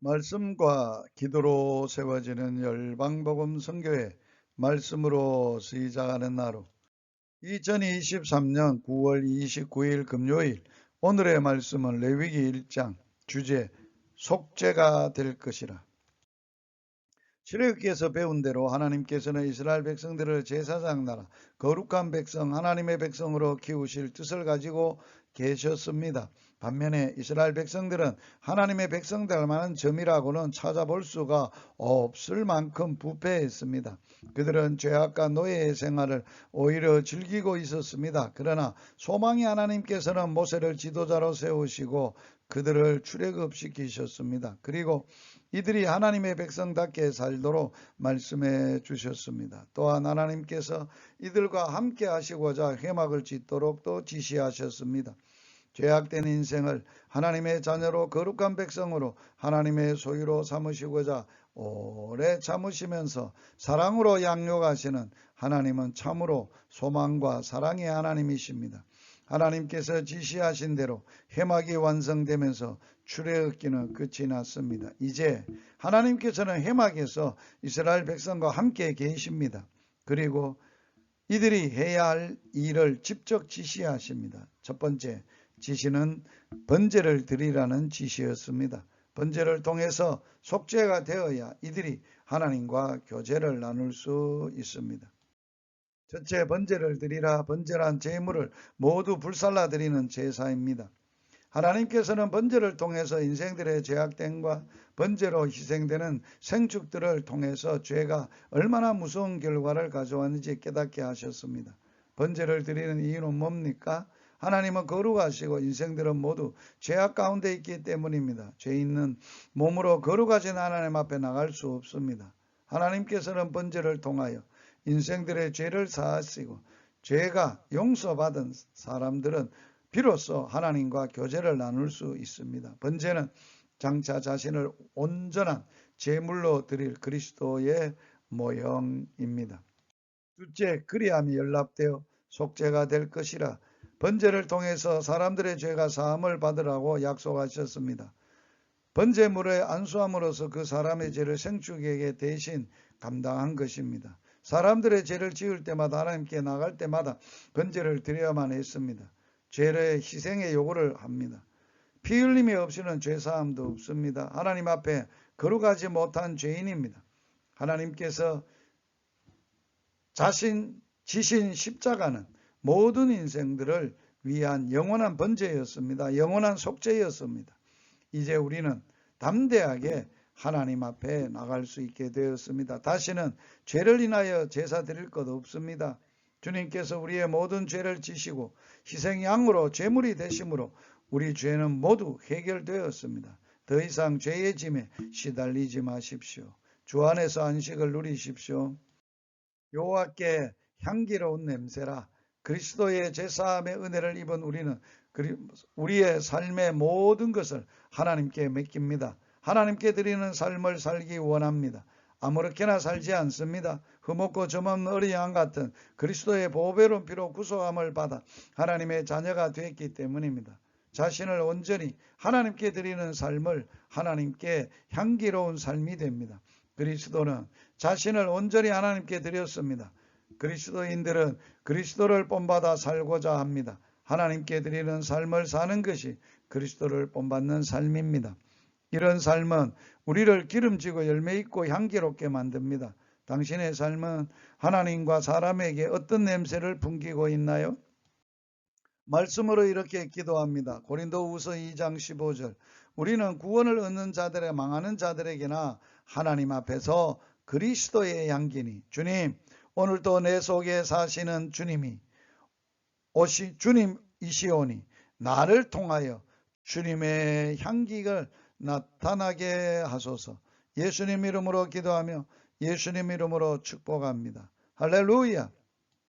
말씀과 기도로 세워지는 열방복음 선교회 말씀으로 시작하는 하루. 2023년 9월 29일 금요일 오늘의 말씀은 레위기 1장 주제 속죄가 될 것이라. 출애굽기에서 배운 대로 하나님께서는 이스라엘 백성들을 제사장 나라 거룩한 백성 하나님의 백성으로 키우실 뜻을 가지고 계셨습니다. 반면에 이스라엘 백성들은 하나님의 백성들 만한 점이라고는 찾아볼 수가 없을 만큼 부패했습니다. 그들은 죄악과 노예의 생활을 오히려 즐기고 있었습니다. 그러나 소망이 하나님께서는 모세를 지도자로 세우시고 그들을 출애굽시키셨습니다. 그리고 이들이 하나님의 백성답게 살도록 말씀해 주셨습니다. 또한 하나님께서 이들과 함께 하시고자 회막을 짓도록 또 지시하셨습니다. 죄악된 인생을 하나님의 자녀로 거룩한 백성으로 하나님의 소유로 삼으시고자 오래 참으시면서 사랑으로 양육하시는 하나님은 참으로 소망과 사랑의 하나님이십니다. 하나님께서 지시하신 대로 해막이 완성되면서 출애굽기는 끝이 났습니다. 이제 하나님께서는 해막에서 이스라엘 백성과 함께 계십니다. 그리고 이들이 해야 할 일을 직접 지시하십니다. 첫 번째, 지시는 번제를 드리라는 지시였습니다. 번제를 통해서 속죄가 되어야 이들이 하나님과 교제를 나눌 수 있습니다. 첫째 번제를 드리라 번제란 제물을 모두 불살라 드리는 제사입니다. 하나님께서는 번제를 통해서 인생들의 죄악됨과 번제로 희생되는 생축들을 통해서 죄가 얼마나 무서운 결과를 가져왔는지 깨닫게 하셨습니다. 번제를 드리는 이유는 뭡니까? 하나님은 거룩하시고 인생들은 모두 죄악 가운데 있기 때문입니다. 죄 있는 몸으로 거룩하신 하나님 앞에 나갈 수 없습니다. 하나님께서는 번제를 통하여 인생들의 죄를 사하시고 죄가 용서받은 사람들은 비로소 하나님과 교제를 나눌 수 있습니다. 번제는 장차 자신을 온전한 제물로 드릴 그리스도의 모형입니다. 둘째, 그리함이 연락되어 속죄가 될 것이라 번제를 통해서 사람들의 죄가 사함을 받으라고 약속하셨습니다. 번제물의 안수함으로써 그 사람의 죄를 생축에게 대신 감당한 것입니다. 사람들의 죄를 지을 때마다 하나님께 나갈 때마다 번제를 드려야만 했습니다. 죄의 희생의 요구를 합니다. 피 흘림이 없이는 죄사함도 없습니다. 하나님 앞에 거룩하지 못한 죄인입니다. 하나님께서 자신 지신 십자가는 모든 인생들을 위한 영원한 번제였습니다. 영원한 속죄였습니다. 이제 우리는 담대하게 하나님 앞에 나갈 수 있게 되었습니다. 다시는 죄를 인하여 제사 드릴 것 없습니다. 주님께서 우리의 모든 죄를 지시고 희생 양으로 제물이 되심으로 우리 죄는 모두 해결되었습니다. 더 이상 죄의 짐에 시달리지 마십시오. 주 안에서 안식을 누리십시오. 여호와께 향기로운 냄새라 그리스도의 제사함의 은혜를 입은 우리는 우리의 삶의 모든 것을 하나님께 맡깁니다. 하나님께 드리는 삶을 살기 원합니다. 아무렇게나 살지 않습니다. 흠없고 점없는 어린 양 같은 그리스도의 보배로운 피로 구속함을 받아 하나님의 자녀가 되었기 때문입니다. 자신을 온전히 하나님께 드리는 삶을 하나님께 향기로운 삶이 됩니다. 그리스도는 자신을 온전히 하나님께 드렸습니다. 그리스도인들은 그리스도를 본받아 살고자 합니다. 하나님께 드리는 삶을 사는 것이 그리스도를 본받는 삶입니다. 이런 삶은 우리를 기름지고 열매 있고 향기롭게 만듭니다. 당신의 삶은 하나님과 사람에게 어떤 냄새를 풍기고 있나요? 말씀으로 이렇게 기도합니다. 고린도후서 2장 15절. 우리는 구원을 얻는 자들의 망하는 자들에게나 하나님 앞에서 그리스도의 향기니 주님 오늘도 내 속에 사시는 주님이 오시 주님이시오니 나를 통하여 주님의 향기를 나타나게 하소서. 예수님 이름으로 기도하며 예수님 이름으로 축복합니다. 할렐루야.